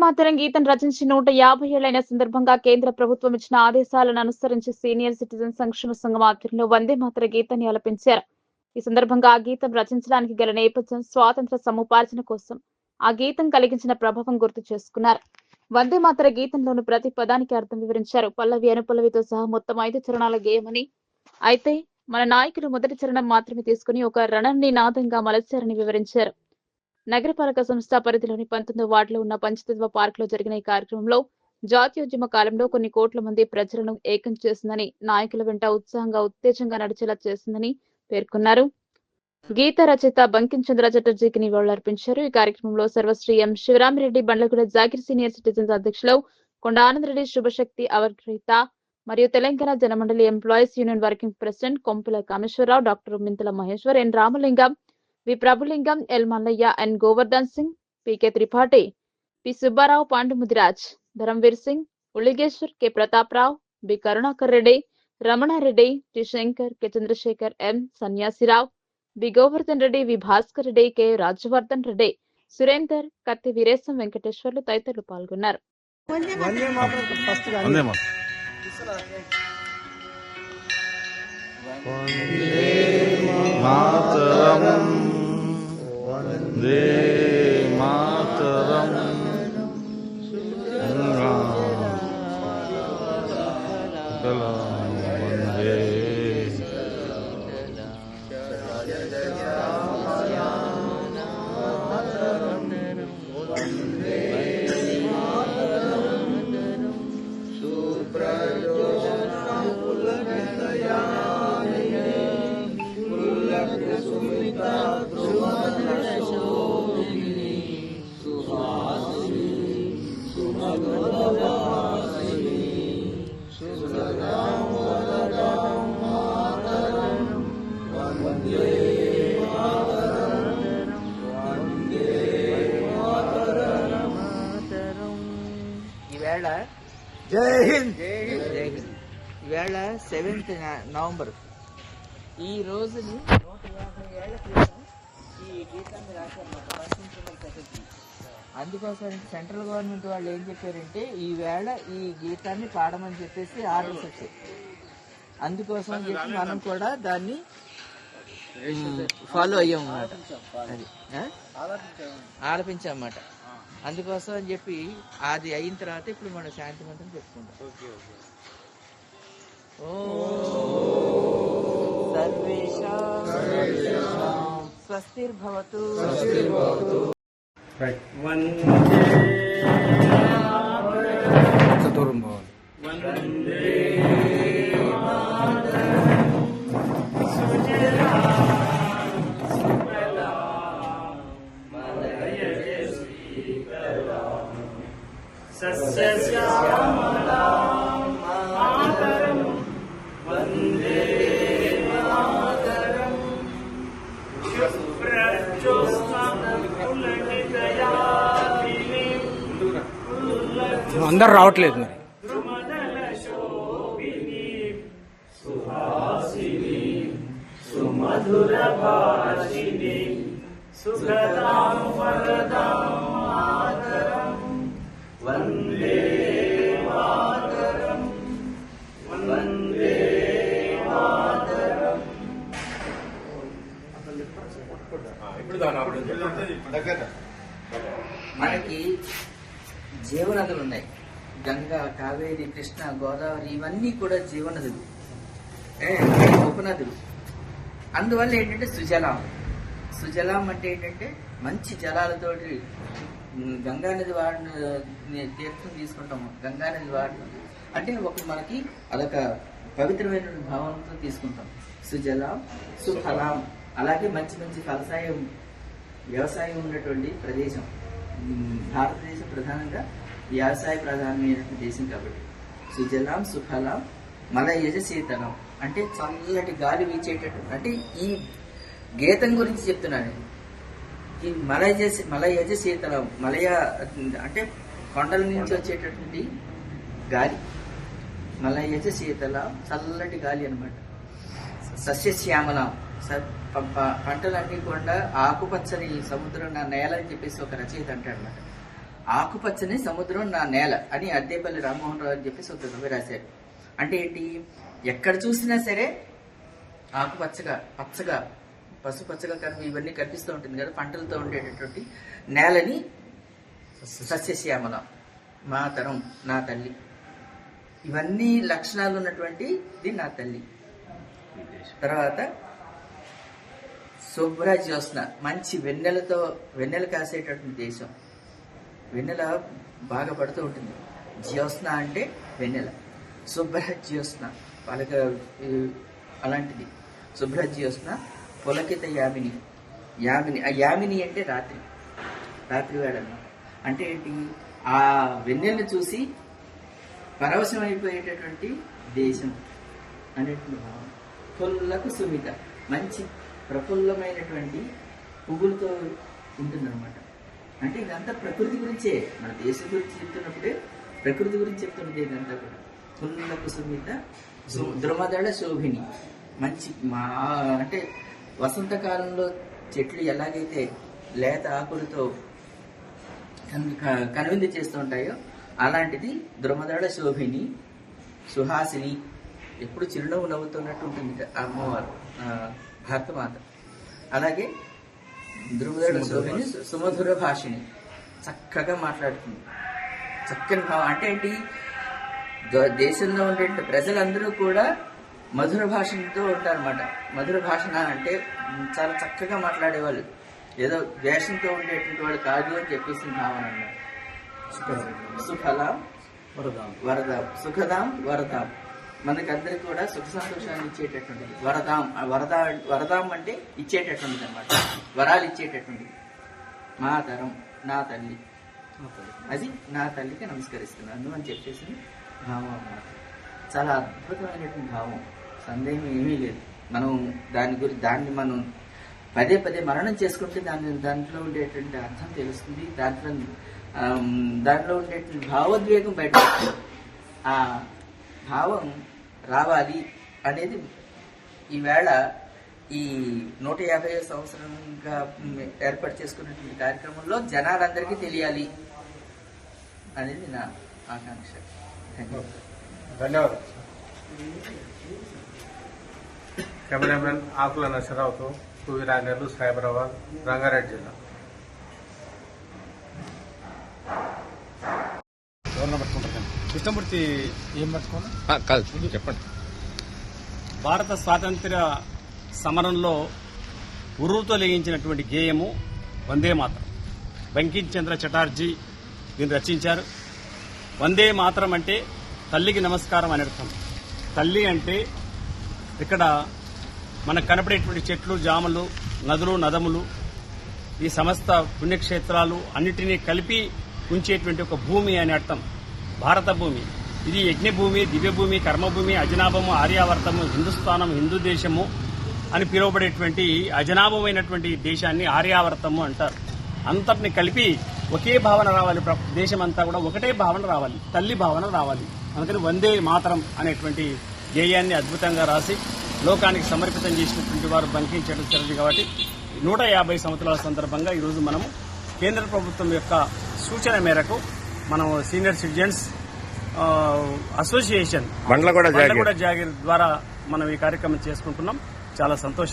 మాత్రం మాతరం గీతం రచించి నూట యాభై ఏళ్ళైన సందర్భంగా కేంద్ర ప్రభుత్వం ఇచ్చిన ఆదేశాలను అనుసరించి సీనియర్ సిటిజన్ సంక్షేమ సంఘం ఆధ్వర్యంలో వందే మాతర గీతాన్ని ఆలపించారు ఈ సందర్భంగా ఆ గీతం రచించడానికి గల నేపథ్యం స్వాతంత్ర సముపార్జన కోసం ఆ గీతం కలిగించిన ప్రభావం గుర్తు చేసుకున్నారు. వందే మాతర గీతంలోని ప్రతి పదానికి అర్థం వివరించారు. పల్లవి అనుపల్లవితో సహా మొత్తం ఐదు చరణాల గేయమని అయితే మన నాయకులు మొదటి చరణం మాత్రమే తీసుకుని ఒక రణాన్ని నాదంగా మలచారని వివరించారు. నగరపాలక సంస్థ పరిధిలోని పంతొమ్మిదో వార్డులో ఉన్న పంచతత్వ పార్క్లో జరిగిన ఈ కార్యక్రమంలో జాతీయోద్యమ కాలంలో కొన్ని కోట్ల మంది ప్రజలను ఏకం చేసిందని నాయకుల వెంట ఉత్సాహంగా ఉత్తేజంగా నడిచేలా చేసిందని పేర్కొన్నారు. గీత రచయిత బంకించంద్ర చటర్జీకి నివాళులర్పించారు ఈ కార్యక్రమంలో Sarvashri M Sivaramireddy Bandlaguda Jagir senior citizens అధ్యక్షులు కొండ ఆనందరెడ్డి శుభశక్తి అవర్గ్రహీత మరియు Telangana Janamandali employees union working president Kompula Kameswararao doctor Mintala Maheshwar N Ramalingam V Prabhulingam L Mallaiah and Govardhan Singh P K Tripathi P Subbarao Pandumudiraj Dharamvir Singh Uligeshwar K Prataprao B Karunakar Reddy Ramanareddy T Shankar K Chandrashekar M Sanyasirao B Govardhan Reddy V Bhaskar Reddy K Rajavardhan Reddy Surender Katti Veeresham Venkateswarlu తదితరులు పాల్గొన్నారు. మాతరం. This. ఈవేళ జై హింద్. జై హింద్. ఈవేళ seventh November. ఈ రోజుని నూట యాభై ఏళ్ళ క్రితం ఈ గీతాన్ని సెక్రటరీ అందుకోసం సెంట్రల్ గవర్నమెంట్ వాళ్ళు ఏం చెప్పారంటే ఈ వేళ ఈ గీతాన్ని పాడమని చెప్పేసి ఆర్డర్స్ వచ్చాయి అందుకోసం చెప్పి మనం కూడా దాన్ని ఫాలో అయ్యాం అన్నమాట అది? ఆలపించామన్నమాట. అందుకోసం అని చెప్పి అది అయిన తర్వాత ఇప్పుడు మనం శాంతి మంత్రం చెప్పుకుంటాం. ఓ సర్వేషాం. స్వస్తిర్భవతు. right. అందరు రావట్లేదు మరి. మనకి జీవనదులు ఉన్నాయి. గంగా కావేరి కృష్ణ గోదావరి ఇవన్నీ కూడా జీవనదులు. ఉపనదులు. అందువల్ల ఏంటంటే సుజలాం. సుజలాం అంటే ఏంటంటే మంచి జలాలతోటి గంగానది గంగా నది వాడిన తీర్థం తీసుకుంటాము. గంగా నది వాడిన అంటే ఒక మనకి అదొక పవిత్రమైన భావంతో తీసుకుంటాం. సుజలాం సుఫలాం అలాగే మంచి మంచి ఫలసాయం వ్యవసాయం ఉన్నటువంటి ప్రదేశం. భారతదేశం ప్రధానంగా వ్యవసాయ ప్రధానమైన దేశం కాబట్టి. సుజలాం సుఫలాం మల యజ శీతలం అంటే చల్లటి గాలి వీచేటట్టు. అంటే ఈ గీతం గురించి చెప్తున్నాను. ఈ మలయజ మలయజ శీతలం మలయ అంటే కొండల నుంచి వచ్చేటటువంటి గాలి. మలయజ శీతల చల్లటి గాలి అనమాట సస్యశ్యామల. స- ప- పంటలన్నీ కూడా ఆకుపచ్చని సముద్రం నా నేల అని చెప్పేసి ఒక రచయిత అంటాడు అనమాట ఆకుపచ్చని సముద్రం నా నేల అని అద్దేపల్లి రామ్మోహన్ రావు అని చెప్పేసి ఒక కవి రాశారు అంటే ఏంటి? ఎక్కడ చూసినా సరే ఆకుపచ్చగా పచ్చగా పసుపచ్చగా కనుక ఇవన్నీ కనిపిస్తూ ఉంటుంది కదా పంటలతో ఉండేటటువంటి నేలని సస్యశ్యామల మా తరం నా తల్లి. ఇవన్నీ లక్షణాలు ఉన్నటువంటి ఇది నా తల్లి. తర్వాత శుభ్ర జ్యోత్స్న మంచి వెన్నెలతో వెన్నెల కాసేటటువంటి దేశం. వెన్నెల బాగా పడుతూ ఉంటుంది. జ్యోత్స్న అంటే వెన్నెల. శుభ్ర జ్యోత్స్న వాళ్ళకి అలాంటిది. శుభ్ర జ్యోత్స్న పులకిత యామిని. యామిని ఆ యామిని అంటే రాత్రి. రాత్రి వేళ అంటే ఏంటి? ఆ వెన్నెలను చూసి పరవశం అయిపోయేటటువంటి దేశం అనేటువంటి భావం. పుల్లకు సుమిత. మంచి ప్రఫుల్లమైనటువంటి పువ్వులతో ఉంటుందన్నమాట. అంటే ఇదంతా ప్రకృతి గురించే. మన దేశం గురించి చెప్తున్నప్పుడే ప్రకృతి గురించి చెప్తున్నది ఇదంతా కూడా. పుల్లకు సుమిత ద్రుమదళ శోభిని. మంచి మా అంటే వసంతకాలంలో చెట్లు ఎలాగైతే లేత ఆకులతో కన్- క- కనువిందు చేస్తూ ఉంటాయో అలాంటిది ద్రుమదళ శోభిని సుహాసిని ఎప్పుడు చిరునవ్వు నవ్వుతున్నట్టు ఉంటుంది. అమ్మవారు భారతమాత. అలాగే సుమధుర భాషిణి. చక్కగా మాట్లాడుతుంది చక్కని భావం. అంటే ఏంటి? దేశంలో ఉండే ప్రజలందరూ కూడా మధుర భాషతో ఉంటారన్నమాట. మధుర భాషణ అంటే చాలా చక్కగా మాట్లాడేవాళ్ళు. ఏదో వేషంతో ఉండేటువంటి వాళ్ళు కాదు అని చెప్పేసి భావన అన్నమాట. సుఖలాం వరదాం. సుఖదాం వరదాం. మనకందరికి కూడా సుఖ సంతోషాన్ని ఇచ్చేటటువంటిది వరదాం ఆ వరదా వరదాం అంటే ఇచ్చేటటువంటిది అనమాట వరాలు ఇచ్చేటటువంటిది మా తరం నా తల్లి. అది నా తల్లికి నమస్కరిస్తున్నాను అని చెప్పేసి భావం అన్నమాట. చాలా అద్భుతమైనటువంటి భావం. సందేహం ఏమీ లేదు. మనం దాని గురించి దాన్ని మనం పదే పదే మరణం చేసుకుంటే దాని దాంట్లో ఉండేటువంటి అర్థం తెలుస్తుంది. దాంట్లో దాంట్లో ఉండేటువంటి భావోద్వేగం బయట ఆ భావం రావాలి అనేది ఈవేళ ఈ నూట యాభై సంవత్సరంగా ఏర్పాటు చేసుకున్నటువంటి కార్యక్రమంలో జనాలందరికీ తెలియాలి అనేది నా ఆకాంక్ష. ధన్యవాదాలు. కెమెరామెన్ ఆకుల నరసరావుతో సూర్యరాజు సైబరాబాద్ రంగారెడ్డి జిల్లా. కృష్ణమూర్తి ఏం పట్టుకోండి కాదు చెప్పండి. భారత స్వాతంత్ర్య సమరంలో ఉరువుతో లేగించినటువంటి గేయము వందే మాతరం. బంకిం చంద్ర చటర్జీ దీన్ని రచించారు. వందే మాతరం అంటే తల్లికి నమస్కారం అని అర్థం. తల్లి అంటే ఇక్కడ మనకు కనపడేటువంటి చెట్లు జామలు నదులు నదములు ఈ సమస్త పుణ్యక్షేత్రాలు అన్నిటినీ కలిపి ఉంచేటువంటి ఒక భూమి అని అర్థం. భారత భూమి ఇది యజ్ఞభూమి దివ్యభూమి కర్మభూమి అజనాభము ఆర్యావర్తము హిందుస్థానం హిందూ దేశము అని పిలువబడేటువంటి అజనాభమైనటువంటి దేశాన్ని ఆర్యావర్తము అంటారు. అంతటిని కలిపి ఒకే భావన రావాలి. దేశం దేశమంతా కూడా ఒకటే భావన రావాలి. తల్లి భావన రావాలి. అందుకని వందే మాతరం అనేటువంటి గేయాన్ని అద్భుతంగా రాసి లోకానికి సమర్పితం చేసినటువంటి వారు బంకించడం జరిగింది కాబట్టి నూట యాభై సంవత్సరాల సందర్భంగా ఈరోజు మనము కేంద్ర ప్రభుత్వం యొక్క సూచన మేరకు మనం senior citizens association Bandlaguda Jagir ద్వారా మనం ఈ కార్యక్రమం చేసుకుంటున్నాం. చాలా సంతోషం.